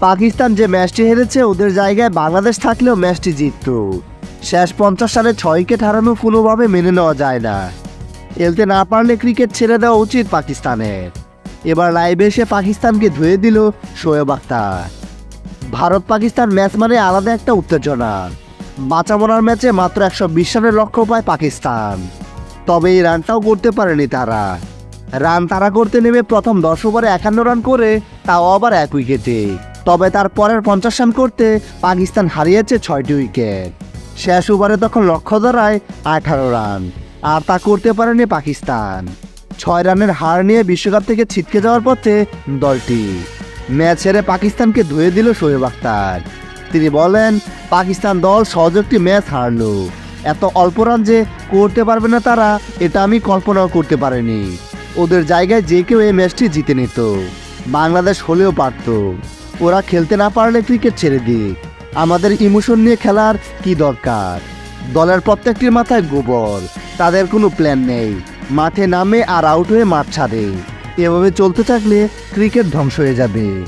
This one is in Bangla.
পাকিস্তান যে ম্যাচটি হেরেছে, ওদের জায়গায় বাংলাদেশ থাকলেও ম্যাচটি জিতত। শেষ পঞ্চাশ সালে ছয় উইকেট হারানো কোনোভাবে মেনে নেওয়া যায় না। খেলতে না পারলে ক্রিকেট ছেড়ে দেওয়া উচিত পাকিস্তানের। এবার লাইভে এসে পাকিস্তানকে ধুয়ে দিল শোয়েব আখতার। ভারত পাকিস্তান ম্যাচ মানে আলাদা একটা উত্তেজনা। বাঁচামোনার ম্যাচে মাত্র একশো বিশ রানের লক্ষ্য পায় পাকিস্তান। তবে এই রানটাও করতে পারেনি তারা। রান তারা করতে নেমে প্রথম দশ ওভারে একান্ন রান করে তাও আবার এক উইকেটে। তবে তার পরের পঞ্চাশ রান করতে পাকিস্তান হারিয়েছে ছয়টি উইকেট। শেষ ওভারে তখন লক্ষ্য ধরায় আঠারো রান। আর তা করতে পারেনি পাকিস্তান। ছয় রানের হার নিয়ে বিশ্বকাপ থেকে ছিটকে যাওয়ার পথে দলটি ম্যাচ হেরে পাকিস্তানকে ধুয়ে দিল শোয়েব আখতার। তিনি বলেন, পাকিস্তান দল সহজ একটি ম্যাচ হারলো। এত অল্প রান যে করতে পারবে না তারা, এটা আমি কল্পনাও করতে পারিনি। ওদের জায়গায় যে কেউ এই ম্যাচটি জিতে নিত। বাংলাদেশ হলেও পারত। ওরা খেলতে না পারলে ক্রিকেট ছেড়ে দিক আমাদের ইমোশন নিয়ে খেলার কি দরকার? দলের প্রত্যেকটির মাথায় গোবর। তাদের কোনো প্ল্যান নেই। মাঠে নামে আর আউট হয়ে মাঠ ছাড়ে। এভাবে চলতে থাকলে ক্রিকেট ধ্বংস হয়ে যাবে।